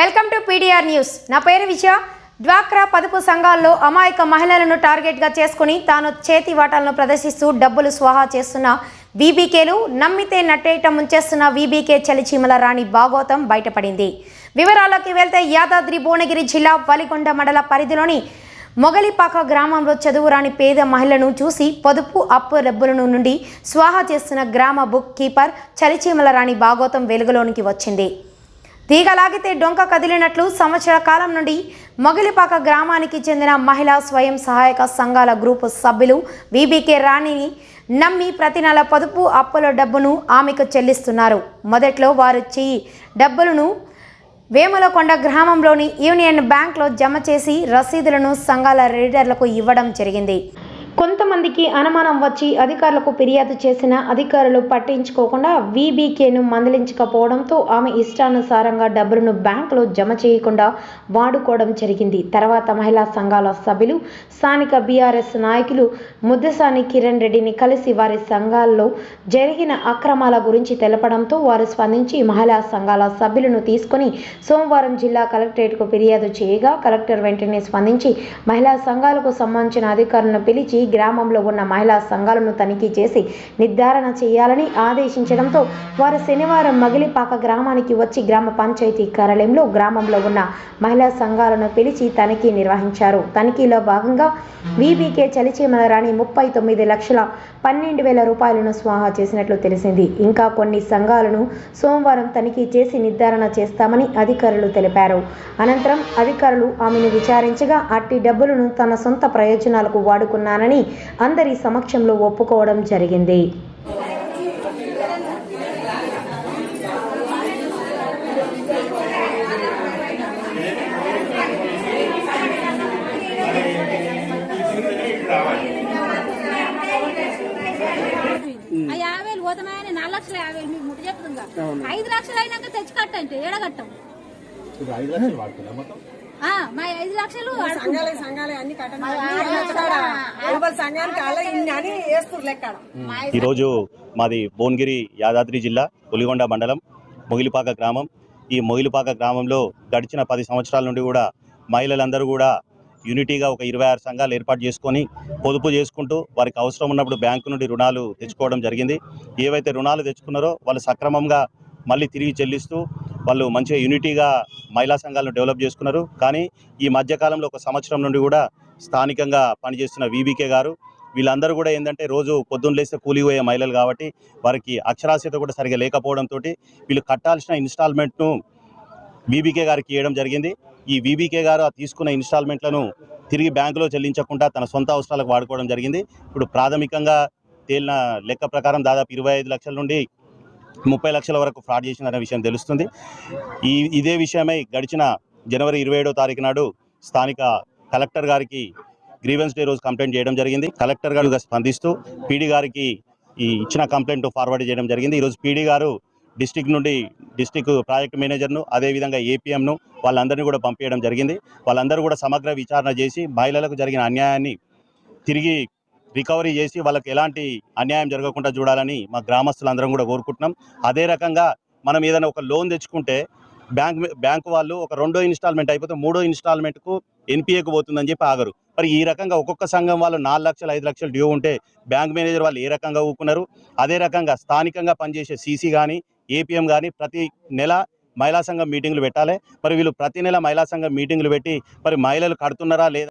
Welcome to PDR news. నా పేరు విజయ. డ్వాక్రా పదుపు సంఘాల్లో అమాయక మహిళలను టార్గెట్గా చేసుకుని తాను చేతి వాటాలను ప్రదర్శిస్తూ డబ్బులు స్వాహా చేస్తున్న వీబీకేలు నమ్మితే నట్టేయటం ముంచేస్తున్న వీబీకే చలిచీమల రాణి భాగోతం బయటపడింది. వివరాలకి వెళ్తే యాదాద్రి భువనగిరి జిల్లా వలిగొండ మండల పరిధిలోని మొగలిపాక గ్రామంలో చదువురాని పేద మహిళను చూసి పొదుపు అప్పు డబ్బులను నుండి స్వాహా చేస్తున్న గ్రామ బుక్ కీపర్ చలిచీమల రాణి భాగోతం వెలుగులోనికి వచ్చింది. తీగలాగితే డొంక కదిలినట్లు సంవత్సర కాలం నుండి మొగిలిపాక గ్రామానికి చెందిన మహిళా స్వయం సహాయక సంఘాల గ్రూపు సభ్యులు వీబీకే రాణిని నమ్మి ప్రతి నెల పొదుపు అప్పుల డబ్బును ఆమెకు చెల్లిస్తున్నారు. మొదట్లో వారు చెయ్యి డబ్బులను వేములకొండ గ్రామంలోని యూనియన్ బ్యాంక్లో జమ చేసి రసీదులను సంఘాల రీడర్లకు ఇవ్వడం జరిగింది. కొంతమందికి అనుమానం వచ్చి అధికారులకు ఫిర్యాదు చేసిన అధికారులు పట్టించుకోకుండా వీబీకేను మందలించకపోవడంతో ఆమె ఇష్టానుసారంగా డబ్బులను బ్యాంకులో జమ చేయకుండా వాడుకోవడం జరిగింది. తర్వాత మహిళా సంఘాల సభ్యులు స్థానిక బీఆర్ఎస్ నాయకులు ముద్దసాని కిరణ్ రెడ్డిని కలిసి వారి సంఘాల్లో జరిగిన అక్రమాల గురించి తెలపడంతో వారు స్పందించి మహిళా సంఘాల సభ్యులను తీసుకొని సోమవారం జిల్లా కలెక్టరేట్కు ఫిర్యాదు చేయగా కలెక్టర్ వెంటనే స్పందించి మహిళా సంఘాలకు సంబంధించిన అధికారులను పిలిచి గ్రామంలో ఉన్న మహిళా సంఘాలను తనిఖీ చేసి నిర్ధారణ చేయాలని ఆదేశించడంతో వారు శనివారం మగిలిపాక గ్రామానికి వచ్చి గ్రామ పంచాయతీ కార్యాలయంలో గ్రామంలో ఉన్న మహిళా సంఘాలను పిలిచి తనిఖీ నిర్వహించారు. తనిఖీలో భాగంగా వీబీకే చలిచీమల రాణి ముప్పై తొమ్మిది లక్షల పన్నెండు వేల రూపాయలను స్వాహా చేసినట్లు తెలిసింది. ఇంకా కొన్ని సంఘాలను సోమవారం తనిఖీ చేసి నిర్ధారణ చేస్తామని అధికారులు తెలిపారు. అనంతరం అధికారులు ఆమెను విచారించగా అట్టి డబ్బులను తన సొంత ప్రయోజనాలకు వాడుకున్నానని అందరి సమక్షంలో ఒప్పుకోవడం జరిగింది. యాభై వేలు నాలుగు లక్షల యాభై వేలు మీకు ముట్టు చెప్తుందా? ఐదు లక్షలు అయినాక తెచ్చి కట్టంటే ఏడగట్టం ఐదు లక్షలు వాడుతున్నా మొత్తం? ఆ, మా ఐదు లక్షలు సంఘాలే సంఘాలే అన్ని కట్టడం సంఘానికి అలా ఇన్ని అని వేస్తారు లెక్క ఈరోజు మాది భువనగిరి యాదాద్రి జిల్లా పులిగొండ మండలం మొగిలిపాక గ్రామం. ఈ మొగిలిపాక గ్రామంలో గడిచిన పది సంవత్సరాల నుండి కూడా మహిళలందరూ కూడా యూనిటీగా ఒక ఇరవై ఆరు సంఘాలు ఏర్పాటు చేసుకొని పొదుపు చేసుకుంటూ వారికి అవసరం ఉన్నప్పుడు బ్యాంకు నుండి రుణాలు తెచ్చుకోవడం జరిగింది. ఏవైతే రుణాలు తెచ్చుకున్నారో వాళ్ళు సక్రమంగా మళ్ళీ తిరిగి చెల్లిస్తూ వాళ్ళు మంచిగా యూనిటీగా మహిళా సంఘాలను డెవలప్ చేసుకున్నారు. కానీ ఈ మధ్యకాలంలో ఒక సంవత్సరం నుండి కూడా స్థానికంగా పనిచేస్తున్న వీబీకే గారు వీళ్ళందరూ కూడా ఏంటంటే రోజు పొద్దున్న లేస్తే కూలిపోయే మహిళలు కాబట్టి వారికి అక్షరాస్యత కూడా సరిగా లేకపోవడంతో వీళ్ళు కట్టాల్సిన ఇన్స్టాల్మెంట్ను వీబీకే గారికి ఇవ్వడం జరిగింది. ఈ వీబీకే గారు ఆ తీసుకున్న ఇన్స్టాల్మెంట్లను తిరిగి బ్యాంకులో చెల్లించకుండా తన సొంత అవసరాలకు వాడుకోవడం జరిగింది. ఇప్పుడు ప్రాథమికంగా తేలిన లెక్క ప్రకారం దాదాపు ఇరవై ఐదు లక్షల నుండి ముప్పై లక్షల వరకు ఫ్రాడ్ చేసిందనే విషయం తెలుస్తుంది. ఈ ఇదే విషయమై గడిచిన జనవరి ఇరవై ఏడో తారీఖు నాడు స్థానిక కలెక్టర్ గారికి గ్రీవెన్స్ డే రోజు కంప్లైంట్ చేయడం జరిగింది. కలెక్టర్ గారు స్పందిస్తూ పీడీ గారికి ఈ ఇచ్చిన కంప్లైంట్ ఫార్వర్డ్ చేయడం జరిగింది. ఈరోజు పీడీ గారు డిస్టిక్ నుండి డిస్టిక్ ప్రాజెక్ట్ మేనేజర్ను అదేవిధంగా ఏపీఎంను వాళ్ళందరినీ కూడా పంపించడం జరిగింది. వాళ్ళందరూ కూడా సమగ్ర విచారణ చేసి మహిళలకు జరిగిన అన్యాయాన్ని తిరిగి రికవరీ చేసి వాళ్ళకి ఎలాంటి అన్యాయం జరగకుండా చూడాలని మా గ్రామస్తులందరం కూడా కోరుకుంటున్నాం. అదే రకంగా మనం ఏదైనా ఒక లోన్ తెచ్చుకుంటే బ్యాంక్ బ్యాంకు వాళ్ళు ఒక రెండో ఇన్స్టాల్మెంట్ అయిపోతే మూడో ఇన్స్టాల్మెంట్కు ఎన్పిఏకు పోతుందని చెప్పి ఆగరు. మరి ఈ రకంగా ఒక్కొక్క సంఘం వాళ్ళు నాలుగు లక్షలు ఐదు లక్షలు డ్యూ ఉంటే బ్యాంక్ మేనేజర్ వాళ్ళు ఏ రకంగా ఊకున్నారు అదే రకంగా స్థానికంగా పనిచేసే సీసీ కానీ ఏపీఎం కానీ ప్రతి నెల మహిళా సంఘం మీటింగ్లు పెట్టాలి. మరి వీళ్ళు ప్రతి నెల మహిళా సంఘం మీటింగ్లు పెట్టి మరి మహిళలు కడుతున్నారా లేదా?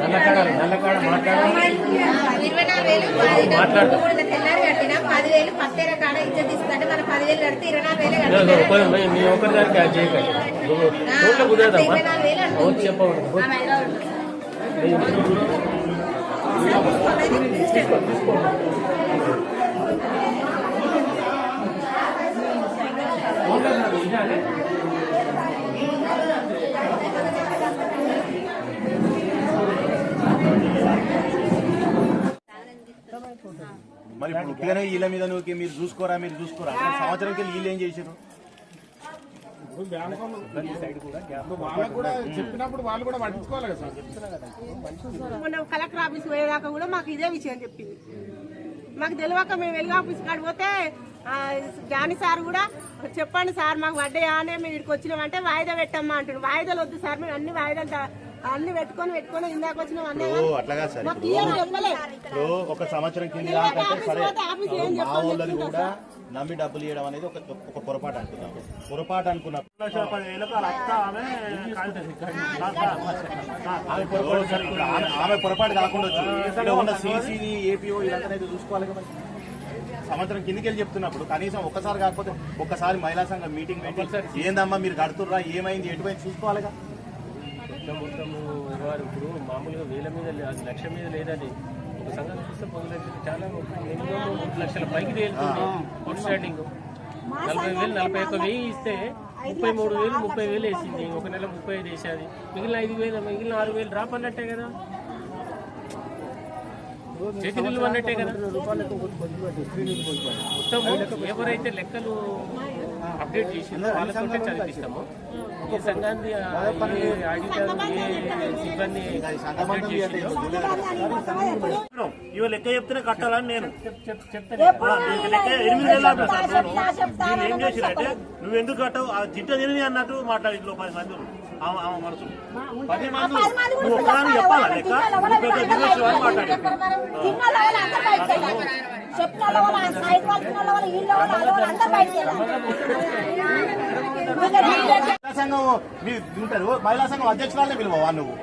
నల్లకాడ మాట్లాడాలి వేలు తెల్లారి కట్టిన పదివేలు పత్తేర కాడ ఇచ్చేది ఇస్తుంటే మన పదివేలు కడితే ఇరవై నాలుగు వేలు కట్టిన ఇరవై నాలుగు వేలు అంటుంది చెప్పకూడదు ఆమె హైదరాబాద్ ఉంటుంది. మరి ఇప్పుడు ఉట్టిగానే వీళ్ళ మీద నువ్వు మీరు చూసుకోరా మీరు చూసుకోరా? సంవత్సరంకి వీళ్ళు ఏం చేశారు కూడా చెప్పినప్పుడు వాళ్ళు కూడా పట్టించుకోవాలి కదా సార్. మొన్న కలెక్టర్ ఆఫీస్ పోయేదాకా కూడా మాకు ఇదే విషయం చెప్పింది. మాకు తెలియక మేము వెలుగు ఆఫీస్ కాడికి పోతే ఆ, జాని సార్ కూడా చెప్పండి సార్ మాకు వడ్డయా అనే మేము ఇక్కడికి వచ్చినామంటే వాయిదా పెట్టమ్మా అంటున్నాం వాయిదాలు వద్దు సార్ మేము అన్ని వాయిదాలు అన్ని పెట్టుకొని పెట్టుకొని ఇందాక వచ్చినాం అట్లాగా సార్ ఇప్పుడు ఒక సంవత్సరం కింద సరే మా వాళ్ళది కూడా. నమ్మి డబ్బులు ఇవ్వడం అనేది ఒక ఒక పొరపాటు అనుకున్నాం పొరపాటు అనుకున్నాం ఆమె పొరపాటు సరే, ఇప్పుడు ఆమె- ఆమె పొరపాటు కాకుండా ఉన్న సీసీని ఏపీఓ అయితే చూసుకోవాలి కదా సంవత్సరం కిందికి వెళ్ళి చెప్తున్నప్పుడు కనీసం ఒక్కసారి కాకపోతే ఒక్కసారి మహిళా సంఘం మీటింగ్ పెట్టి ఏందమ్మా మీరు కడుతుర్రా ఏమైంది ఎటువైంది చూసుకోవాలిగా మొత్తం మొత్తము వారు ఇప్పుడు మామూలుగా వేల మీద లక్ష మీద లేదండి ఒక సంఘం చూస్తే పది లక్షలు చాలా మినిమం మూడు లక్షల పైకి తేలుతుంది. అవుట్ స్టాండింగ్ నలభై వేలు నలభై ఒక్క వెయ్యి ఇస్తే ముప్పై మూడు వేలు ముప్పై వేలు వేసింది. ఒక నెల ముప్పై ఐదు వేసేది. మిగిలిన ఐదు వేలు మిగిలిన ఆరు వేలు రాపన్నట్టే కదా. చేతి నిల్వ అన్నట్టే కదా. మొత్తం ఎవరైతే లెక్కలు అప్డేట్ చేసిందో వాళ్ళతోటే చదివిస్తాము. ఈ సంఘాన్ని సిబ్బంది లెక్క చెప్తేనే కట్టాలని నేను. ఎనిమిది ఏం చేసిరంటే నువ్వు ఎందుకు కట్టవు? ఆ జిట్ట తిని అన్నట్టు మాట్లాడి పది మంది. ఆమె ఆమె మనసు. పది మంది నువ్వు ఒక్కదాన్ని చెప్పాలా లెక్క? నువ్వు పెద్ద బిజినెస్ అని మాట్లాడి మహిళా సంఘం మీరు ఉంటారు? మహిళా సంఘం అధ్యక్షురాలనే పిలువవా నువ్వు?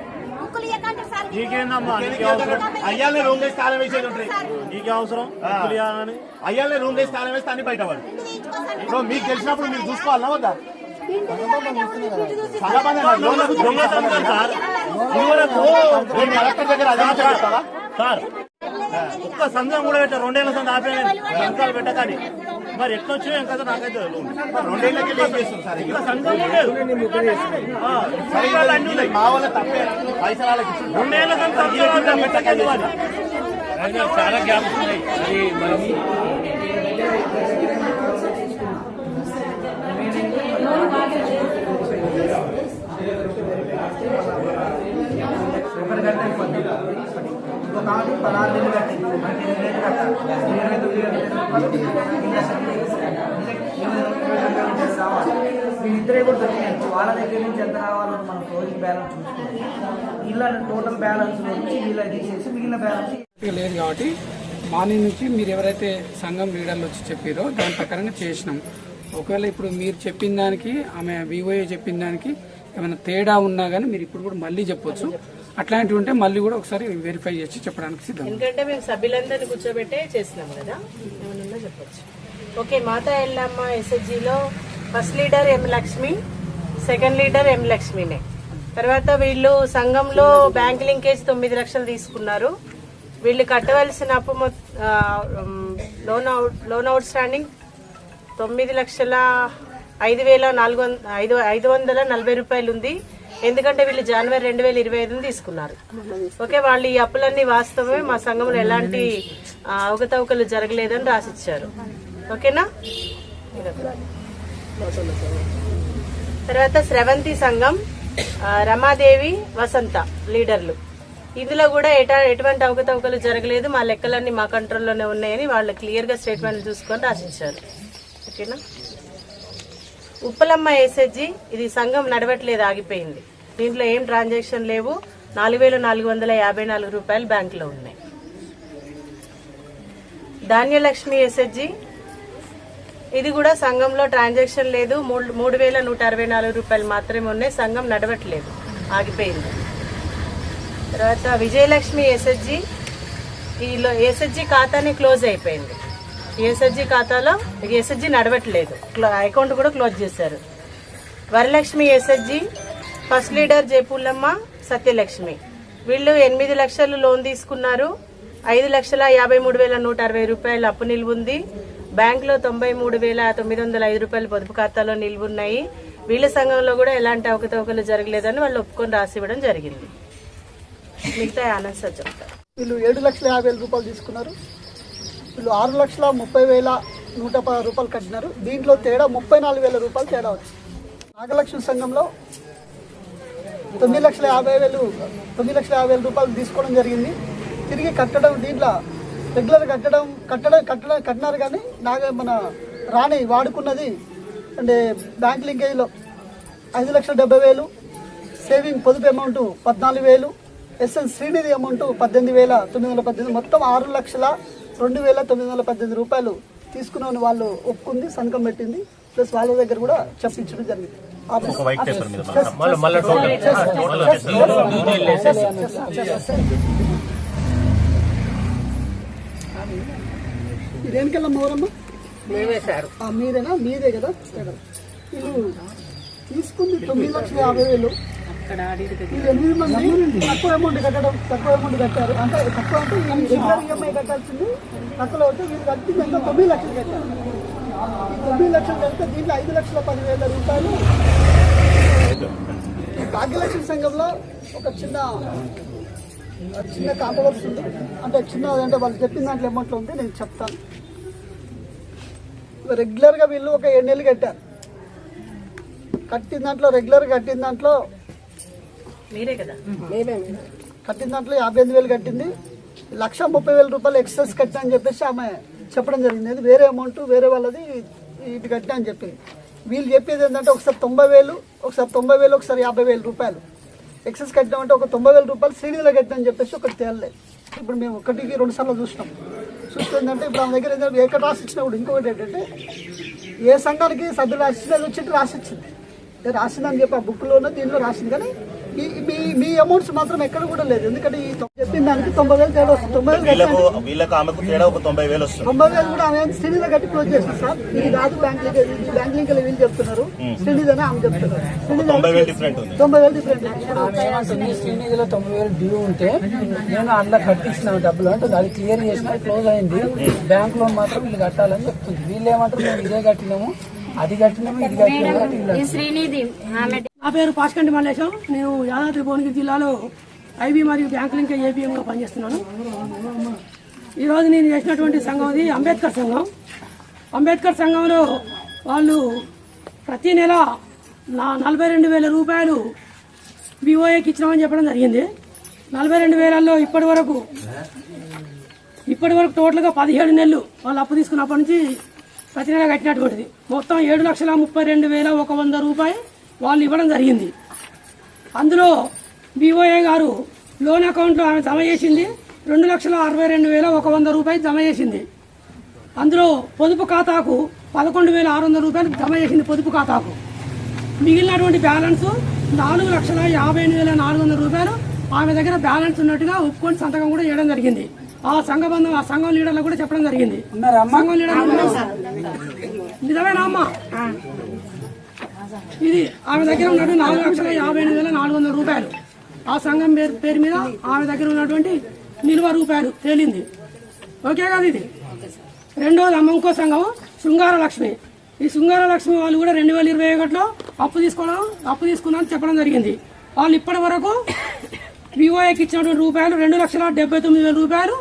నీకేందమ్మా? రూమ్ వేసి తాళం వేసేది ఉంటాయి నీకే అవసరం? అని అయ్యాలనే రూమ్ వేసి తాళం వేస్తే అన్ని బయట వాళ్ళు ఇప్పుడు మీకు తెలిసినప్పుడు మీరు చూసుకోవాలన్నా వద్దా? చాలా మంది దొంగతనం సార్. దగ్గర? సార్. ఒక్క సంఘం కూడా పెట్ట రెండేళ్ళ సంఘం ఆపే సంఘాలు పెట్టకని మరి ఎట్లా వచ్చాయో ఇంకా నాకైతే. రెండేళ్ళకి చేస్తుంది సార్ ఇంకా. సంఘం లేదు. ఆ, సంఘాలు అన్ని ఉన్నాయి. మా వాళ్ళ తప్పే. రెండేళ్ళ సంఘం పెట్టకండి చాలా గ్యాప్స్ ఉన్నాయి అది మనం ఒకరికంటే ఇబ్బంది ఇంకొక ఆమె కట్టి. నెలలు ఇరవై తొమ్మిది వీళ్ళిద్దరే కూడా దొరికినాయి. వాళ్ళ దగ్గర నుంచి ఎంత రావాలో మనం క్లోజింగ్ బ్యాలెన్స్ చూసుకోవాలి. వీళ్ళ టోటల్ బ్యాలెన్స్ వచ్చి వీళ్ళ తీసేసి మిగిలిన బ్యాలెన్స్ లేదు కాబట్టి మార్నింగ్ నుంచి మీరు ఎవరైతే సంఘం లీడర్లు వచ్చి చెప్పారో దాని ప్రకారంగా చేసినాం. ఒకవేళ ఇప్పుడు మీరు చెప్పిన దానికి ఆమె వివోఏ చెప్పిన దానికి ఏమైనా తేడా ఉన్నా కానీ మీరు ఇప్పుడు కూడా మళ్ళీ చెప్పొచ్చు. అట్లాంటివి ఉంటే మళ్ళీ కూడా ఒకసారి వెరిఫై చేసి చెప్పడానికి సిద్ధం. ఎందుకంటే మేము సభ్యులందరినీ కూర్చోబెట్టే చేసినాం కదా. ఏమన్నా చెప్పొచ్చు. Okay Mata Yellamma ఎస్ఎస్జిలో first leader M Lakshmi second leader M లక్ష్మినే తర్వాత వీళ్ళు సంఘంలో బ్యాంక్ లింకేజ్ తొమ్మిది లక్షలు తీసుకున్నారు. వీళ్ళు కట్టవలసిన అప్పు loan out loan outstanding తొమ్మిది లక్షల ఐదు వేల నాలుగు వంద ఐదు ఐదు వందల నలభై రూపాయలు ఉంది ఎందుకంటే వీళ్ళు జనవరి రెండు వేల ఇరవై ఐదుని తీసుకున్నారు. ఓకే వాళ్ళు ఈ అప్పులన్నీ వాస్తవమే. మా సంఘంలో ఎలాంటి అవకతవకలు జరగలేదని రాసిచ్చారు. ఓకేనా? తర్వాత స్రవంతి సంఘం రమాదేవి వసంత లీడర్లు. ఇందులో కూడా ఎట ఎటువంటి అవకతవకలు జరగలేదు. మా లెక్కలన్నీ మా కంట్రోల్లోనే ఉన్నాయని వాళ్ళు క్లియర్గా స్టేట్మెంట్ చూసుకొని రాసిచ్చారు. ఓకేనా? ఉప్పలమ్మ ఎస్హెచ్జి ఇది సంఘం నడవట్లేదు ఆగిపోయింది. దీంట్లో ఏం ట్రాన్సాక్షన్ లేవు. నాలుగు వేల నాలుగు వందల యాభై నాలుగు రూపాయలు బ్యాంకులో ఉన్నాయి. ధాన్యలక్ష్మి ఎస్హెచ్జి ఇది కూడా సంఘంలో ట్రాన్సాక్షన్ లేదు. మూడు మూడు వేల నూట అరవై నాలుగు రూపాయలు మాత్రమే ఉన్నాయి. సంఘం నడవట్లేదు ఆగిపోయింది. తర్వాత విజయలక్ష్మి ఎస్హెచ్జి ఈ ఎస్హెచ్జి ఖాతానే క్లోజ్ అయిపోయింది. ఎస్హెచ్జి ఖాతాలో ఎస్హెచ్జి నడవట్లేదు. అకౌంట్ కూడా క్లోజ్ చేశారు. Varalakshmi SHG first leader Jayapullamma Satyalakshmi. వీళ్ళు ఎనిమిది లక్షలు లోన్ తీసుకున్నారు. ఐదు లక్షల యాభై మూడు వేల నూట అరవై రూపాయలు అప్పు నిలువుంది. ఉంది బ్యాంకులో తొంభై మూడు వేల తొమ్మిది వందల ఐదు రూపాయలు పొదుపు ఖాతాలో నిలువున్నాయి. వీళ్ళ సంఘంలో కూడా ఎలాంటి అవకతవకలు జరగలేదని వాళ్ళు ఒప్పుకొని రాసి ఇవ్వడం జరిగింది. మిగతా ఆనంద్ సార్ చెప్తారు వీళ్ళు ఏడు లక్షల యాభై వేల రూపాయలు తీసుకున్నారు. వీళ్ళు ఆరు లక్షల ముప్పై వేల నూట పది రూపాయలు కట్టినారు. దీంట్లో తేడా ముప్పై నాలుగు వేల రూపాయలు తేడా వచ్చింది నాగలక్ష్మి సంఘంలో తొమ్మిది లక్షల యాభై వేలు తొమ్మిది లక్షల యాభై వేల రూపాయలు తీసుకోవడం జరిగింది. తిరిగి కట్టడం దీంట్లో రెగ్యులర్ కట్టడం కట్టడం కట్టడం కట్టినారు కానీ నాగ మన రాణి వాడుకున్నది అంటే బ్యాంక్ లింకేజ్లో ఐదు లక్షల డెబ్బై వేలు సేవింగ్ పొదుపు అమౌంట్ పద్నాలుగు వేలు ఎస్ఎన్ శ్రీనిధి అమౌంట్ పద్దెనిమిది వేల తొమ్మిది వందల పద్దెనిమిది మొత్తం ఆరు లక్షల రెండు వేల తొమ్మిది వందల పద్దెనిమిది రూపాయలు తీసుకున్న వాళ్ళు ఒప్పుకుంది సంతకం పెట్టింది. ప్లస్ వాళ్ళ దగ్గర కూడా చెప్పించడం జరిగింది. ఒక వైట్ పేపర్ మీద మళ్ళీ మళ్ళీ టోటల్. దేనికెళ్ళా మౌరమ్మ? ఆ, మీరేనా మీదే కదా. వీళ్ళు తీసుకుంది తొమ్మిది లక్షల యాభై వేలు. మంది తక్కువ అమౌంట్ కట్టడం తక్కువ అమౌంట్ కట్టారు. అంటే తక్కువ అంటే రెగ్యులర్ ఈఎంఐ కట్టాల్సింది తక్కువ అయితే వీళ్ళు కట్టింది ఎంత తొమ్మిది లక్షలు కట్టారు. తొమ్మిది లక్షలు కడితే దీంట్లో ఐదు లక్షల పదివేల రూపాయలు. ఈ భాగ్యలక్ష్మి సంఘంలో ఒక చిన్న చిన్న కాంట్రవర్సీ ఉంది. అంటే చిన్న అంటే వాళ్ళు చెప్పిన దాంట్లో అమౌంట్లో ఉంది నేను చెప్తాను. రెగ్యులర్గా వీళ్ళు ఒక ఏడు నెలలు కట్టారు. కట్టిన దాంట్లో రెగ్యులర్ కట్టిన దాంట్లో మీరే కదా. కట్టిన దాంట్లో యాభై ఎనిమిది వేలు కట్టింది. లక్ష ముప్పై వేల రూపాయలు ఎక్సెస్ కట్టినా అని చెప్పేసి ఆమె చెప్పడం జరిగింది. వేరే అమౌంట్ వేరే వాళ్ళది ఇది కట్టినా అని చెప్పింది వీళ్ళు చెప్పేది ఏంటంటే ఒకసారి తొంభై వేలు ఒకసారి తొంభై వేలు ఒకసారి యాభై వేల రూపాయలు. ఎక్సెస్ కట్టినామంటే ఒక తొంభై వేల రూపాయలు సీడీలో కట్టినని అని చెప్పేసి ఒకటి తేలలేదు ఇప్పుడు మేము ఒకటికి రెండు సార్లు చూసినాం. చూస్తే ఏంటంటే ఇప్పుడు ఆమె దగ్గర ఏంటంటే ఏక రాసి ఇంకొకటి ఏంటంటే ఏ సంఘానికి సభ్యులు రాసింది అది వచ్చింది రాసిచ్చింది. రాసిందని చెప్పి ఆ బుక్లోనో దీనిలో రాసింది. కానీ మీ మీ అమౌంట్స్ మాత్రం ఎక్కడ కూడా లేదు. ఎందుకంటే ఈ చెప్పిన దానికి తొంభై వేలు తేడా వస్తుంది. తొంభై వేలు వీళ్ళకు ఆమెకు తేడా ఒక తొంభై వేలు వస్తుంది. తొంభై వేలు కూడా ఆమె శ్రీనిధి కట్టి క్లోజ్ చేసింది సార్. ఇది కాదు బ్యాంక్ లింక్ బ్యాంక్ లింక్ వీళ్ళు చెప్తున్నారు. శ్రీనిధి అని ఆమె చెప్తున్నారు. తొంభై వేలు డిఫరెంట్ తొంభై వేలు డిఫరెంట్ శ్రీనిధిలో తొమ్మిది వేలు డ్యూ ఉంటే నేను అందులో కట్టించిన డబ్బులు అంటే అది క్లియర్ చేసిన క్లోజ్ అయింది. బ్యాంక్ లోన్ మాత్రం వీళ్ళు కట్టాలని చెప్తుంది. వీళ్ళు ఏమంటారు మేము ఇదే కట్టినాము అది కట్టినాము ఇది కట్టినాము శ్రీనిధి ఆమె నా పేరు పాచికంటి మల్లేశం. నేను యాదాద్రి భువనగిరి జిల్లాలో ఐబీ మరియు బ్యాంక్ లింక్ ఏబిఎంగా పనిచేస్తున్నాను. ఈరోజు నేను చేసినటువంటి సంఘం అది అంబేద్కర్ సంఘం. అంబేద్కర్ సంఘంలో వాళ్ళు ప్రతి నెల నా నలభై రెండు వేల రూపాయలు బీఓఏకి ఇచ్చినామని చెప్పడం జరిగింది. నలభై రెండు వేలల్లో ఇప్పటి వరకు ఇప్పటి వరకు టోటల్గా పదిహేడు నెలలు వాళ్ళు అప్పు తీసుకున్నప్పటి నుంచి ప్రతి నెల కట్టినటువంటిది. మొత్తం ఏడు లక్షల ముప్పై రెండు వేల ఒక వంద రూపాయలు వాళ్ళు ఇవ్వడం జరిగింది. అందులో బీఓఏ గారు లోన్ అకౌంట్లో ఆమె జమ చేసింది రెండు లక్షల అరవై రెండు వేల ఒక వంద రూపాయలు జమ చేసింది. అందులో పొదుపు ఖాతాకు పదకొండు వేల ఆరు వందల రూపాయలు జమ చేసింది పొదుపు ఖాతాకు. మిగిలినటువంటి బ్యాలెన్స్ నాలుగు లక్షల యాభై ఎనిమిది వేల నాలుగు వందల రూపాయలు ఆమె దగ్గర బ్యాలెన్స్ ఉన్నట్టుగా ఒప్పుకొని సంతకం కూడా చేయడం జరిగింది. ఆ సంఘ బంధం ఆ సంఘం లీడర్లకు కూడా చెప్పడం జరిగింది. సంఘం లీడర్లు నిజమేనా అమ్మా? ఇది ఆమె దగ్గర ఉన్నటువంటి నాలుగు లక్షల యాభై ఎనిమిది వేల నాలుగు వందల రూపాయలు. ఆ సంఘం పేరు పేరు మీద ఆమె దగ్గర ఉన్నటువంటి నిల్వ రూపాయలు తేలింది. ఓకే కదా ఇది? రెండోది అమ్మ ఇంకో సంఘం శృంగార లక్ష్మి ఈ శృంగార లక్ష్మి వాళ్ళు కూడా రెండు వేల ఇరవై ఒకటిలో అప్పు తీసుకోవడం అప్పు తీసుకున్నామని చెప్పడం జరిగింది. వాళ్ళు ఇప్పటి వరకు వివోఏకి ఇచ్చినటువంటి రూపాయలు రెండు లక్షల డెబ్బై తొమ్మిది వేల రూపాయలు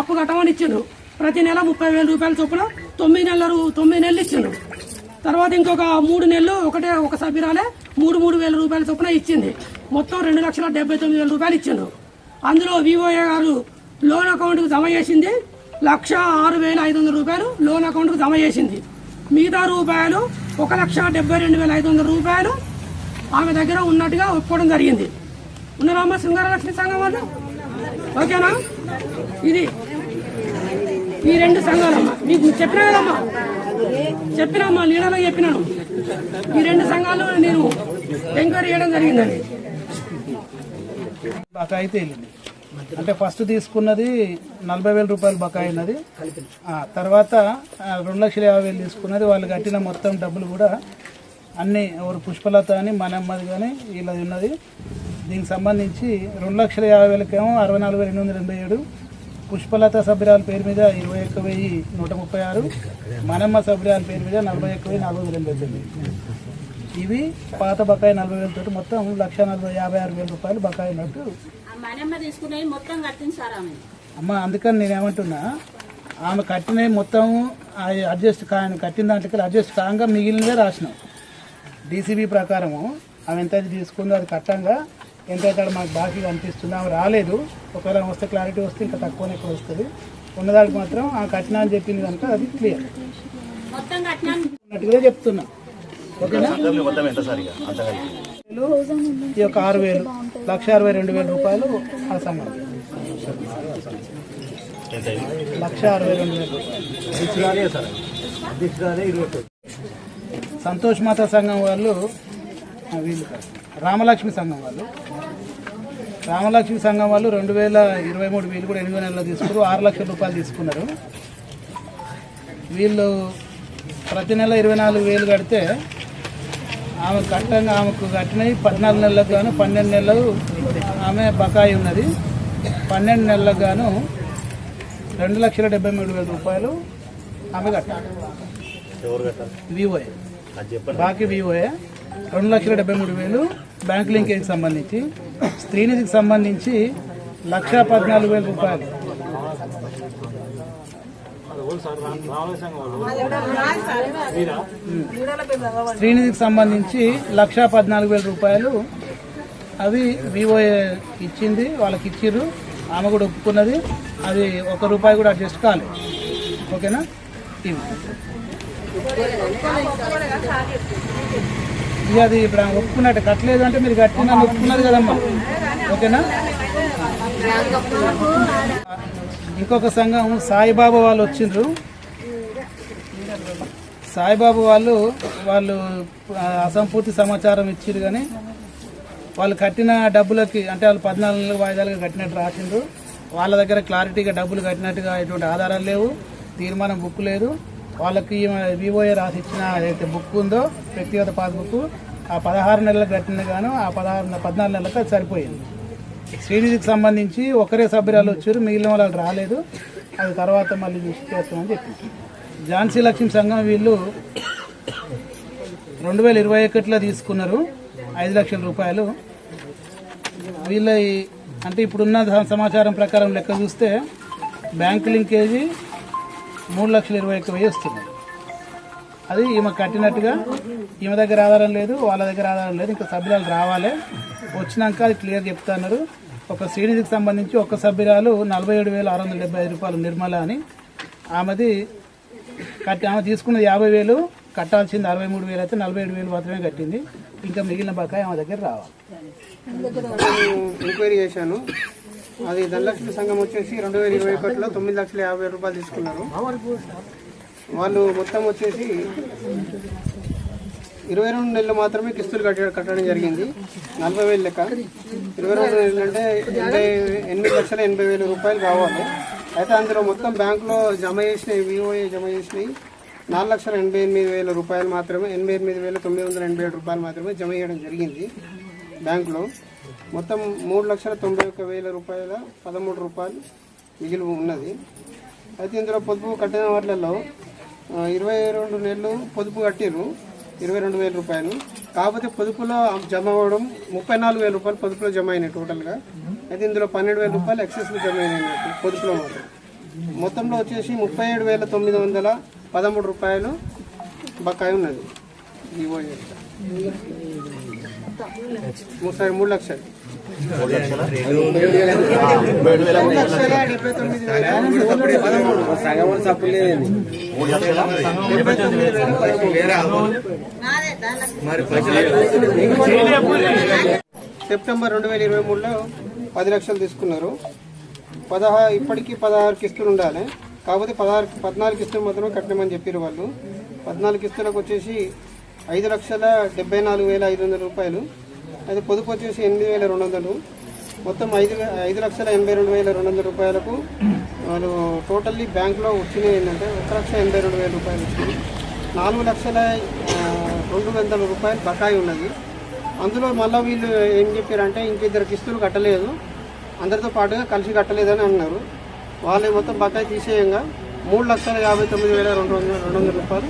అప్పు కట్టమని ఇచ్చిండ్రు. ప్రతి నెల ముప్పై వేల రూపాయల చొప్పున తొమ్మిది నెలల తొమ్మిది నెలలు ఇచ్చిండ్రు. తర్వాత ఇంకొక మూడు నెలలు ఒకటే ఒక సభ్యురాలే మూడు మూడు వేల రూపాయల చొప్పున ఇచ్చింది. మొత్తం రెండు లక్షల డెబ్బై తొమ్మిది వేల రూపాయలు ఇచ్చిండ్రు. అందులో వివోఏ గారు లోన్ అకౌంట్కు జమ చేసింది లక్ష ఆరు వేల ఐదు వందల రూపాయలు లోన్ అకౌంట్కు జమ చేసింది. మిగతా రూపాయలు ఒక లక్ష డెబ్బై రెండు వేల ఐదు వందల రూపాయలు ఆమె దగ్గర ఉన్నట్టుగా ఒప్పుకోవడం జరిగింది. ఉన్నారమ్మా శృంగారలక్ష్మి సంఘం వాళ్ళు ఓకేనా? ఇది ఈ రెండు సంఘాలమ్మా. మీకు చెప్పినా కదమ్మా? చెప్పినమ్మా లీడర్లో చెప్పినాను. ఈ రెండు సంఘాలు నేను ఎంక్వైరీ చేయడం జరిగిందండి బకాయి తేలింది. అంటే ఫస్ట్ తీసుకున్నది నలభై వేల రూపాయలు బకాయి ఉన్నది. తర్వాత రెండు లక్షల యాభై వేలు తీసుకున్నది. వాళ్ళు కట్టిన మొత్తం డబ్బులు కూడా అన్ని ఎవరు పుష్పలత అని మనమ్మది కానీ వీళ్ళది ఉన్నది. దీనికి సంబంధించి రెండు లక్షల యాభై వేలకేమో అరవై నాలుగు వేల ఎనిమిది వందల ఎనభై ఏడు పుష్పలత సభ్యురాల పేరు మీద ఇరవై ఒక్క వెయ్యి నూట ముప్పై ఆరు. మనమ్మ సభ్యురాల పేరు మీద నలభై ఒక్క వెయ్యి నాలుగు వందల ఎనభై తొమ్మిది. ఇవి పాత బకాయి నలభై వేల తోటి మొత్తం లక్ష నలభై యాభై ఆరు వేల రూపాయలు బకాయి ఉన్నట్టు. అమ్మ అందుకని నేనేమంటున్నా ఆమె కట్టినవి మొత్తం అది అడ్జస్ట్ కా కట్టిన దాంట్లోకి అడ్జస్ట్ కాగా మిగిలినవే రాసినాం. డీసీబీ ప్రకారము ఆమె ఎంత తీసుకుందో అది కట్టంగా ఎంత అయితే మాకు బాకీ కనిపిస్తుంది ఆమె రాలేదు. ఒకవేళ వస్తే క్లారిటీ వస్తే ఇంకా తక్కువనే ఎక్కువ వస్తుంది ఉన్నదానికి మాత్రం ఆ కట్టినా అని చెప్పింది కనుక అది క్లియర్ అన్నట్టుగా చెప్తున్నా. ఓకేనా? ఈ యొక్క ఆరు వేలు లక్ష అరవై రెండు వేల రూపాయలు ఆ సంఘం? లక్ష అరవై రెండు వేల. రూపాయలు సంతోష్ మాత సంఘం వాళ్ళు ఆ, వీళ్ళు కాదు. రామలక్ష్మి సంఘం వాళ్ళు. రామలక్ష్మి సంఘం వాళ్ళు రెండు వేల ఇరవై మూడు వీళ్ళు కూడా ఎనిమిది నెలలు తీసుకున్నారు. ఆరు లక్షల రూపాయలు తీసుకున్నారు. వీళ్ళు ప్రతి నెల ఇరవై నాలుగు వేలు కడితే ఆమె కట్టంగా ఆమెకు కట్టినవి పద్నాలుగు నెలలకు గాను పన్నెండు నెలలు ఆమె బకాయి ఉన్నది. పన్నెండు నెలలకు గాను రెండు లక్షల డెబ్బై మూడు వేల రూపాయలు ఆమె కట్టాలి. వివోఏ. చెప్పండి. బాకీ వివోఏ. రెండు లక్షల డెబ్బై మూడు వేలు బ్యాంక్ లింకేజ్కి సంబంధించి స్త్రీనిధికి సంబంధించి లక్ష పద్నాలుగు వేల రూపాయలు. శ్రీనిధికి సంబంధించి లక్ష పద్నాలుగు వేల రూపాయలు. అవి వివోఏ ఇచ్చింది వాళ్ళకి ఇచ్చిర్రు. ఆమె కూడా ఒప్పుకున్నది. అది ఒక రూపాయి కూడా అడ్జస్ట్ కాలేదు. ఓకేనా? ఇవి. ఇక అది ఇప్పుడు ఆమె ఒప్పుకున్నట్టు కట్టలేదు అంటే మీరు కట్టిన ఒప్పుకున్నది కదమ్మా. ఓకేనా? ఇంకొక సంఘం సాయిబాబా వాళ్ళు వచ్చిండ్రు. సాయిబాబా వాళ్ళు వాళ్ళు అసంపూర్తి సమాచారం ఇచ్చిండ్రు కానీ వాళ్ళు కట్టిన డబ్బులకి అంటే వాళ్ళు పద్నాలుగు నెలల వాయిదాలుగా కట్టినట్టు రాసిండ్రు. వాళ్ళ దగ్గర క్లారిటీగా డబ్బులు కట్టినట్టుగా ఎటువంటి ఆధారాలు లేవు. తీర్మానం బుక్ లేదు. వాళ్ళకి వివోఏ రాసి ఇచ్చిన ఏదైతే బుక్ ఉందో వ్యక్తిగత పాస్బుక్ ఆ పదహారు నెలలకు కట్టిన గాను ఆ పదహారు పద్నాలుగు నెలలకు అది సరిపోయింది. శ్రీనిధికి సంబంధించి ఒకరే సభ్యురాలు వచ్చారు మిగిలిన వాళ్ళు రాలేదు. అది తర్వాత మళ్ళీ చూసి చేస్తామని చెప్పింది ఝాన్సీ లక్ష్మి సంఘం వీళ్ళు రెండు వేల ఇరవై ఒకటిలో తీసుకున్నారు ఐదు లక్షల రూపాయలు. వీళ్ళ అంటే ఇప్పుడున్న సమాచారం ప్రకారం లెక్క చూస్తే బ్యాంకు లింకేజీ మూడు లక్షల ఇరవై ఒక్క వెయ్యి వస్తుంది అది ఈమె కట్టినట్టుగా ఈమె దగ్గర ఆధారం లేదు వాళ్ళ దగ్గర ఆధారం లేదు ఇంకా సభ్యురాలు రావాలి. వచ్చినాక అది క్లియర్ చెప్తున్నారు. ఒక సీడీకి సంబంధించి ఒక సభ్యురాలు నలభై ఏడు వేల ఆరు వందల డెబ్బై ఐదు రూపాయలు నిర్మల అని. ఆమెది కట్టి ఆమె తీసుకున్నది యాభై వేలు కట్టాల్సింది అరవై మూడు వేలు అయితే నలభై ఏడు వేలు మాత్రమే కట్టింది. ఇంకా మిగిలిన బకాయి ఆమె దగ్గర రావాలి. ఎంక్వైరీ చేశాను. అది ధనలక్ష్మి సంఘం వచ్చేసి రెండు వేల ఇరవై ఒకటిలో తొమ్మిది లక్షల యాభై రూపాయలు తీసుకున్నారు. వాళ్ళు మొత్తం వచ్చేసి ఇరవై రెండు నెలలు మాత్రమే కిస్తులు కట్ట కట్టడం జరిగింది. నలభై వేలు లెక్క. ఇరవై రెండు నెలలు అంటే ఎనభై ఎనిమిది లక్షల ఎనభై వేల రూపాయలు కావాలి. అయితే అందులో మొత్తం బ్యాంకులో జమ చేసినవి వివోఏ జమ చేసినవి నాలుగు లక్షల ఎనభై ఎనిమిది వేల రూపాయలు మాత్రమే ఎనభై ఎనిమిది వేల తొమ్మిది వందల ఎనభై ఏడు రూపాయలు మాత్రమే జమ చేయడం జరిగింది బ్యాంకులో. మొత్తం మూడు లక్షల తొంభై ఒక్క వేల రూపాయల పదమూడు రూపాయలు మిగిలి ఉన్నది. అయితే ఇందులో పొదుపు కట్టిన వాటిలలో ఇరవై రెండు నెలలు పొదుపు కట్టిర్రు ఇరవై రెండు వేల రూపాయలు. కాకపోతే పొదుపులో జమ అవ్వడం ముప్పై నాలుగు వేల రూపాయలు పొదుపులో జమ అయినాయి టోటల్గా. అయితే ఇందులో పన్నెండు వేల రూపాయలు ఎక్సెస్లో జమ అయినాయి పొదుపులో మాత్రం మొత్తంలో వచ్చేసి ముప్పై ఏడు వేల తొమ్మిది వందల పదమూడు రూపాయలు బకాయి ఉన్నది. ఈఓఏ సారీ మూడు లక్షలు. సెప్టెంబర్ రెండు వేల ఇరవై మూడులో పది లక్షలు తీసుకున్నారు. పదహా ఇప్పటికీ పదహారు కిస్తులు ఉండాలి. కాకపోతే పదహారు పద్నాలుగు కిస్తులు మాత్రమే కట్టమని చెప్పారు వాళ్ళు. పద్నాలుగు కిస్తులకు వచ్చేసి ఐదు లక్షల డెబ్బై నాలుగు వేల ఐదు వందల రూపాయలు. అది పొదుపు వచ్చేసి ఎనిమిది వేల రెండు వందలు. మొత్తం ఐదు ఐదు లక్షల ఎనభై రెండు వేల రెండు వందల రూపాయలకు వాళ్ళు టోటల్లీ బ్యాంక్లో వచ్చినవి ఏంటంటే ఒక లక్ష ఎనభై రెండు వేల రూపాయలు వచ్చింది నాలుగు లక్షల రెండు వందల రూపాయలు బకాయి ఉన్నది. అందులో మళ్ళీ వీళ్ళు ఏం చెప్పారంటే ఇంకిద్దరు కిస్తులు కట్టలేదు. అందరితో పాటుగా కలిసి కట్టలేదని అన్నారు. వాళ్ళు మొత్తం బకాయి తీసేయంగా మూడు లక్షల యాభై తొమ్మిది వేల రెండు వందల రెండు వందల రూపాయలు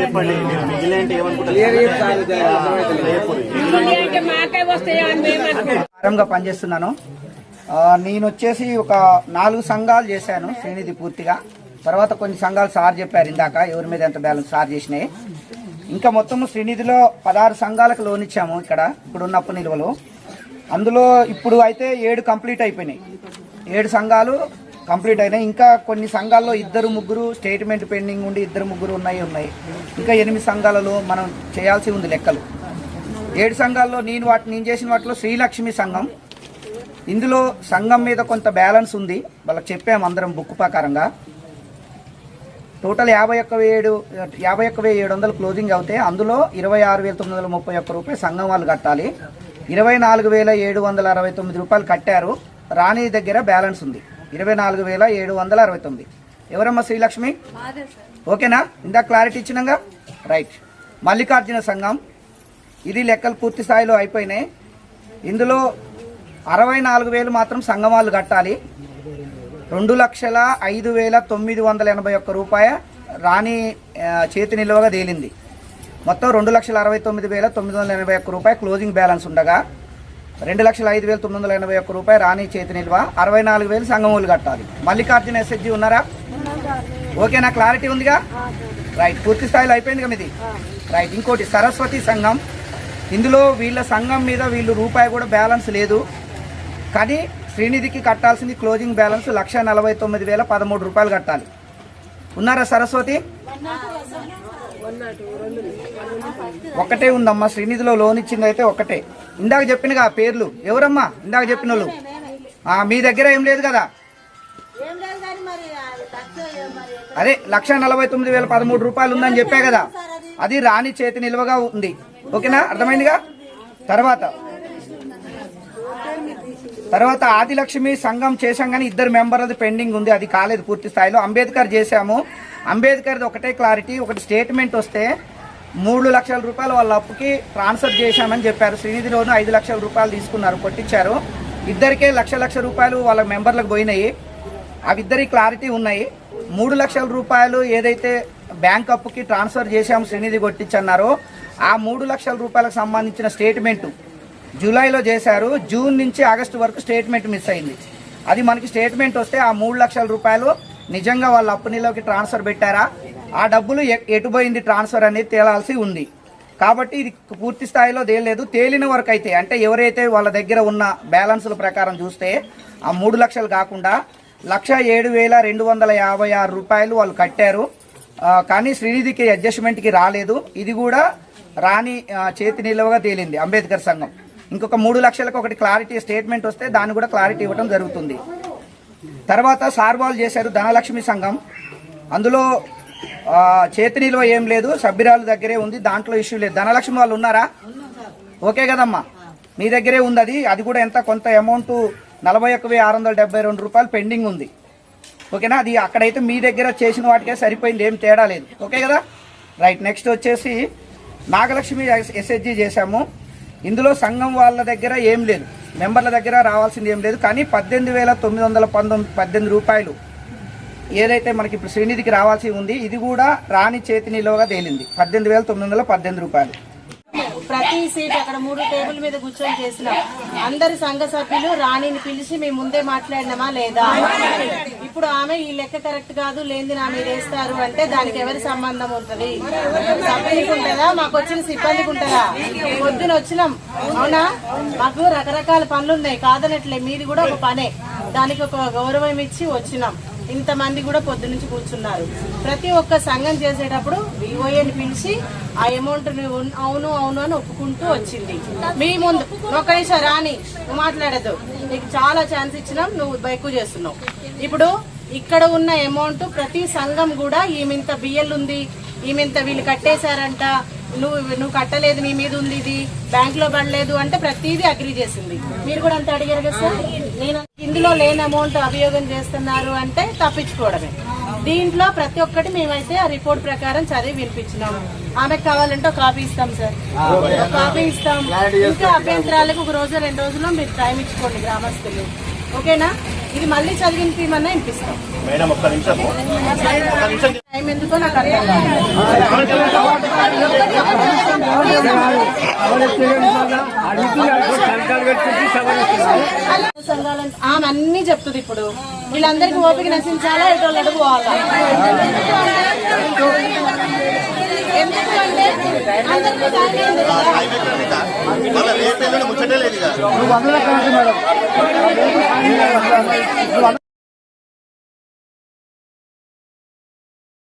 చెప్పండి పనిచేస్తున్నాను. నేను వచ్చేసి ఒక నాలుగు సంఘాలు చేశాను శ్రేణిధి పూర్తిగా. తర్వాత కొన్ని సంఘాలు సార్ చెప్పారు ఇందాక ఎవరి మీద ఎంత బ్యాలెన్స్ సార్ చేసినాయి. ఇంకా మొత్తం శ్రీనిధిలో పదహారు సంఘాలకు లోన్ ఇచ్చాము ఇక్కడ ఇప్పుడున్నప్పుడు నిల్వలు. అందులో ఇప్పుడు అయితే ఏడు కంప్లీట్ అయిపోయినాయి. ఏడు సంఘాలు కంప్లీట్ అయినాయి. ఇంకా కొన్ని సంఘాల్లో ఇద్దరు ముగ్గురు స్టేట్మెంట్ పెండింగ్ ఉండి ఇద్దరు ముగ్గురు ఉన్నాయి ఉన్నాయి. ఇంకా ఎనిమిది సంఘాలలో మనం చేయాల్సి ఉంది లెక్కలు. ఏడు సంఘాల్లో నేను వాటి నేను చేసిన వాటిలో శ్రీలక్ష్మి సంఘం. ఇందులో సంఘం మీద కొంత బ్యాలెన్స్ ఉంది. వాళ్ళకి చెప్పాము అందరం బుక్ ప్రకారంగా. టోటల్ యాభై ఒక్క ఏడు యాభై ఒక్క వెయ్యి ఏడు వందలు క్లోజింగ్ అవుతాయి అందులో ఇరవై ఆరు వేల తొమ్మిది వందల ముప్పై ఒక్క రూపాయలు సంఘం వాళ్ళు కట్టాలి. ఇరవై నాలుగు వేల ఏడు వందల అరవై తొమ్మిది రూపాయలు కట్టారు. రాణి దగ్గర బ్యాలెన్స్ ఉంది. ఇరవై నాలుగు వేల ఏడు వందల అరవై తొమ్మిది. ఎవరమ్మా శ్రీలక్ష్మి? ఓకేనా? ఇందాక క్లారిటీ ఇచ్చినాగా? రైట్. మల్లికార్జున సంఘం. ఇది లెక్కలు పూర్తి స్థాయిలో అయిపోయినాయి. ఇందులో అరవై నాలుగు వేలు మాత్రం సంఘం వాళ్ళు కట్టాలి. రెండు లక్షల ఐదు వేల తొమ్మిది వందల ఎనభై ఒక్క రూపాయ రాణి చేతి నిల్వగా తేలింది. మొత్తం రెండు లక్షల అరవై తొమ్మిది వేల తొమ్మిది వందల ఎనభై ఒక్క రూపాయలు క్లోజింగ్ బ్యాలెన్స్ ఉండగా రెండు లక్షల ఐదు వేల తొమ్మిది వందల ఎనభై ఒక్క రూపాయ రాణి చేతి నిల్వ అరవై నాలుగు వేలు సంగమూలు కట్టాలి. మల్లికార్జున ఎస్హెచ్జి ఉన్నారా? ఓకేనా క్లారిటీ ఉందిగా? రైట్ పూర్తి స్థాయిలో అయిపోయింది కదా ఇది రైట్ ఇంకోటి సరస్వతి సంఘం. ఇందులో వీళ్ళ సంఘం మీద వీళ్ళు రూపాయి కూడా బ్యాలెన్స్ లేదు. కానీ శ్రీనిధికి కట్టాల్సింది క్లోజింగ్ బ్యాలెన్స్ లక్ష నలభై తొమ్మిది వేల పదమూడు రూపాయలు కట్టాలి. ఉన్నారా సరస్వతి? ఒకటే ఉందమ్మా శ్రీనిధిలో లోన్ ఇచ్చింది అయితే ఒకటే. ఇందాక చెప్పినగా పేర్లు. ఎవరమ్మా? ఇందాక చెప్పిన వాళ్ళు ఆ, మీ దగ్గర ఏం లేదు కదా? అదే లక్ష నలభై తొమ్మిది వేల పదమూడు రూపాయలు ఉందని చెప్పా కదా. అది రాణి చేతి నిల్వగా ఉంది. ఓకేనా? అర్థమైందిగా? తర్వాత. తర్వాత ఆదిలక్ష్మి సంఘం చేశాం కానీ ఇద్దరు మెంబర్లది పెండింగ్ ఉంది. అది కాలేదు పూర్తి స్థాయిలో. అంబేద్కర్ చేశాము. అంబేద్కర్ది ఒకటే క్లారిటీ ఒకటి స్టేట్మెంట్ వస్తే మూడు లక్షల రూపాయలు వాళ్ళ అప్పుకి ట్రాన్స్ఫర్ చేశామని చెప్పారు. శ్రీనిధిలోను ఐదు లక్షల రూపాయలు తీసుకున్నారు కొట్టించారు. ఇద్దరికే లక్ష లక్ష రూపాయలు వాళ్ళ మెంబర్లకు పోయినాయి. అవి ఇద్దరి క్లారిటీ ఉన్నాయి. మూడు లక్షల రూపాయలు ఏదైతే బ్యాంక్ అప్పుకి ట్రాన్స్ఫర్ చేశాము శ్రీనిధి కొట్టించన్నారో. ఆ మూడు లక్షల రూపాయలకు సంబంధించిన స్టేట్మెంటు జూలైలో చేశారు. జూన్ నుంచి ఆగస్టు వరకు స్టేట్మెంట్ మిస్ అయింది. అది మనకి స్టేట్మెంట్ వస్తే ఆ మూడు లక్షల రూపాయలు నిజంగా వాళ్ళ అప్పు ట్రాన్స్ఫర్ పెట్టారా? ఆ డబ్బులు ఎటుపోయింది ఎటు పోయింది ట్రాన్స్ఫర్ అనేది తేలాల్సి ఉంది. కాబట్టి ఇది పూర్తి స్థాయిలో తేలేదు తేలిన వరకు అయితే అంటే ఎవరైతే వాళ్ళ దగ్గర ఉన్న బ్యాలెన్స్ల ప్రకారం చూస్తే ఆ మూడు లక్షలు కాకుండా లక్ష ఏడు వేల రెండు వందల యాభై ఆరు రూపాయలు వాళ్ళు కట్టారు. కానీ శ్రీనిధికి అడ్జస్ట్మెంట్కి రాలేదు. ఇది కూడా రాని చేతి నిలువగా తేలింది అంబేద్కర్ సంఘం. ఇంకొక మూడు లక్షలకు ఒకటి క్లారిటీ స్టేట్మెంట్ వస్తే దాన్ని కూడా క్లారిటీ ఇవ్వడం జరుగుతుంది. తర్వాత సార్వాలు చేశారు ధనలక్ష్మి సంఘం. అందులో చేతి నిల్వ ఏం లేదు సభ్యురాలు దగ్గరే ఉంది దాంట్లో ఇష్యూ లేదు. ధనలక్ష్మి వాళ్ళు ఉన్నారా? ఓకే కదమ్మా. మీ దగ్గరే ఉంది అది. అది కూడా ఎంత? కొంత అమౌంట్ నలభై ఒక్క వెయ్యి ఆరు వందల డెబ్బై రెండు రూపాయలు పెండింగ్ ఉంది. ఓకేనా? అది అక్కడైతే మీ దగ్గర చేసిన వాటికే సరిపోయింది ఏం తేడా లేదు. ఓకే కదా? రైట్ నెక్స్ట్ వచ్చేసి నాగలక్ష్మి ఎస్హెచ్జి చేశాము. ఇందులో సంఘం వాళ్ళ దగ్గర ఏం లేదు. మెంబర్ల దగ్గర రావాల్సింది ఏం లేదు. కానీ పద్దెనిమిది వేల తొమ్మిది వందల పంతొమ్మిది పద్దెనిమిది రూపాయలు ఏదైతే మనకి ఇప్పుడు శ్రీనిధికి రావాల్సి ఉంది ఇది కూడా రాణి చేతి నిలువగా తేలింది. పద్దెనిమిది వేల తొమ్మిది వందల పద్దెనిమిది రూపాయలు. ప్రతి సీట్ అక్కడ మూడు టేబుల్ మీద కూర్చొని చేసినాం. అందరి సంఘ సభ్యులు రాణిని పిలిచి మేము ముందే మాట్లాడినామా లేదా? ఇప్పుడు ఆమె ఈ లెక్క కరెక్ట్ కాదు లేని నా మీద వేస్తారు అంటే దానికి ఎవరి సంబంధం ఉంటుంది? సభ్యునికి ఉంటుందా? మాకు వచ్చిన సిబ్బందికి ఉంటుందా? పొద్దున వచ్చినాం. అవునా? మాకు రకరకాల పనులు ఉన్నాయి. కాదనట్లే మీది కూడా ఒక పనే. దానికి ఒక గౌరవం ఇచ్చి వచ్చినాం. ఇంతమంది కూడా పొద్దు నుంచి కూర్చున్నారు. ప్రతి ఒక్క సంఘం చేసేటప్పుడు వివోఏని పిలిచి ఆ అమౌంట్ అవును అవును అని ఒప్పుకుంటూ వచ్చింది. మీ ముందు ఒక రాని నువ్వు మాట్లాడదు. నీకు చాలా ఛాన్స్ ఇచ్చినాం నువ్వు బైకు చేస్తున్నావు. ఇప్పుడు ఇక్కడ ఉన్న అమౌంట్ ప్రతి సంఘం కూడా ఈమెంత బియ్యలు ఉంది ఈమెంత వీళ్ళు కట్టేశారంట నువ్వు నువ్వు కట్టలేదు నీ మీద ఉంది ఇది బ్యాంక్లో పడలేదు అంటే ప్రతిదీ అగ్రి చేసింది. మీరు కూడా అంత అడిగారు కదా సార్? నేను ఇందులో లేని అమౌంట్ అభియోగం చేస్తున్నారు అంటే తప్పించుకోవడమే. దీంట్లో ప్రతి ఒక్కటి మేమైతే ఆ రిపోర్ట్ ప్రకారం చదివి వినిపించినాము ఆమెకు కావాలంటే ఒక కాపీ ఇస్తాం సార్. కాపీ ఇస్తాం. ఇంకా అభ్యంతరాలకు ఒక రోజు రెండు రోజుల్లో మీరు టైం ఇచ్చుకోండి గ్రామస్తులు. ఓకేనా? ఇది మళ్ళీ వినిపిస్తాం. మేడం ఒక్క నిమిషం. ఒక్క నిమిషం. టైం ఎందుకో నాకు అర్థం సంఘాలను ఆమె అన్ని చెప్తుంది ఇప్పుడు. వీళ్ళందరికీ ఓపిక నశించాలా ఎటు అడుగు పోవాలా?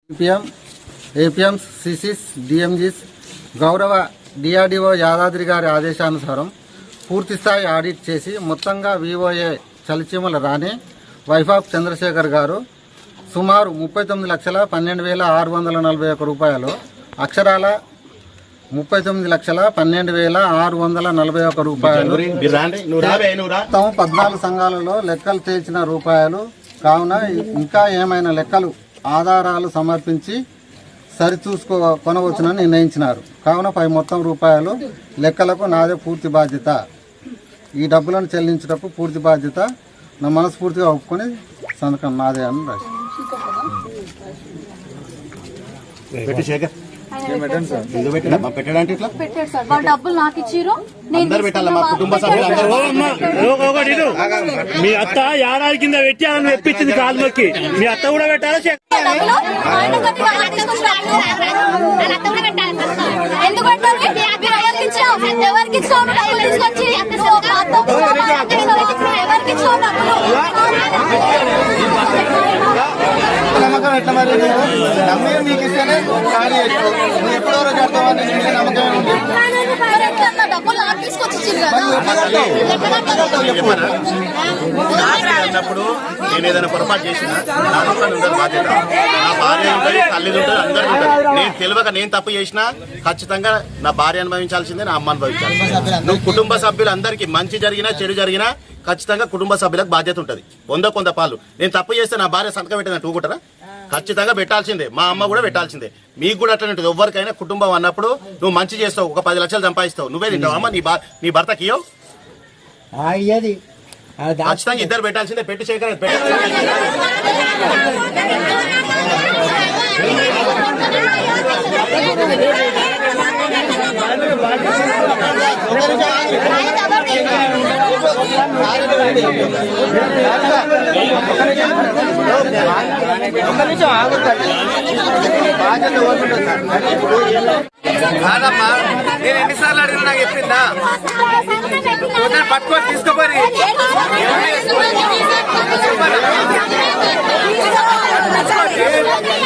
ఏపీఎం ఏపీఎం సిసిస్ డిఎంజిస్ గౌరవ డిఆర్డిఓ యాదాద్రి గారి ఆదేశానుసారం పూర్తిస్థాయి ఆడిట్ చేసి మొత్తంగా VOA Chalichimala Rani wife of Chandrasekhar garu సుమారు ముప్పై తొమ్మిది లక్షల పన్నెండు వేల ఆరు వందల నలభై ఒక్క రూపాయలు అక్షరాల ముప్పై తొమ్మిది లక్షల పన్నెండు వేల ఆరు వందల నలభై ఒక్క రూపాయలు. మొత్తం పద్నాలుగు సంఘాలలో లెక్కలు తేల్చిన రూపాయలు. కావున ఇంకా ఏమైనా లెక్కలు ఆధారాలు సమర్పించి సరిచూసుకో కొనవచ్చునని నిర్ణయించినారు. కావున పై మొత్తం రూపాయలు లెక్కలకు నాదే పూర్తి బాధ్యత. ఈ డబ్బులను చెల్లించుటకు పూర్తి బాధ్యత. నా మనస్ఫూర్తిగా ఒప్పుకొని సంతకం నాదే అని రాసి మా పెట్టడానికి ఇట్లా? పెట్టాడు సార్. వాళ్ళ డబ్బులు నాకు ఇచ్చిర్రు. అందరు పెట్టాలి మా కుటుంబ సభ్యులు అందరూ. మీ అత్త ఏడాది కింద పెట్టి అని తెప్పించింది కాలు మొక్కి మీ అత్త కూడా పెట్టాలా? ఎందుకు పెట్టాలి? ఎవరికి ఇచ్చావు? ఎవరికి ఇచ్చావు? డబ్బులు తీసుకొచ్చి? ఎవరికి నమ్మకం మరి నమ్మే నీకు ఇస్తేనే ఖాళీ నువ్వు ఎప్పుడో రోజు అర్థమని నీకు నమ్మకం ఉంది. అన్నప్పుడు నేను ఏదైనా పొరపాటు చేసినా నా పక్కన ఉండదు బాధ్యత. నా భార్య ఉంటుంది తల్లి ఉంటుంది అందరూ ఉంటుంది. నేను తెలియక నేను తప్పు చేసినా ఖచ్చితంగా నా భార్య అనుభవించాల్సిందే నా అమ్మ అనుభవించాల్సిందే. నువ్వు కుటుంబ సభ్యులందరికీ మంచి జరిగినా చెడు జరిగినా ఖచ్చితంగా కుటుంబ సభ్యులకు బాధ్యత ఉంటుంది. వంద కొంత పాలు. నేను తప్పు చేస్తే నా భార్య సంతకం పెట్టిందని ఊకుంటారా ఖచ్చితంగా పెట్టాల్సిందే. మా అమ్మ కూడా పెట్టాల్సిందే. మీకు కూడా అట్లనే ఉంటుంది. ఎవరికైనా కుటుంబం అన్నప్పుడు నువ్వు మంచి చేస్తావు. ఒక పది లక్షలు సంపాదిస్తావు. నువ్వే తింటావు. అమ్మ నీ బా నీ భర్తకి ఇయ్యవు అయ్యది ఖచ్చితంగా ఇద్దరు పెట్టాల్సిందే. పెట్టి శేఖర్ పెట్ట కాదమ్మా నేను ఎన్నిసార్లు అడిగిన నాకు చెప్పిందా? పట్టుకొని తీసుకోపోయి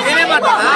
నేనే పట్టుకోండి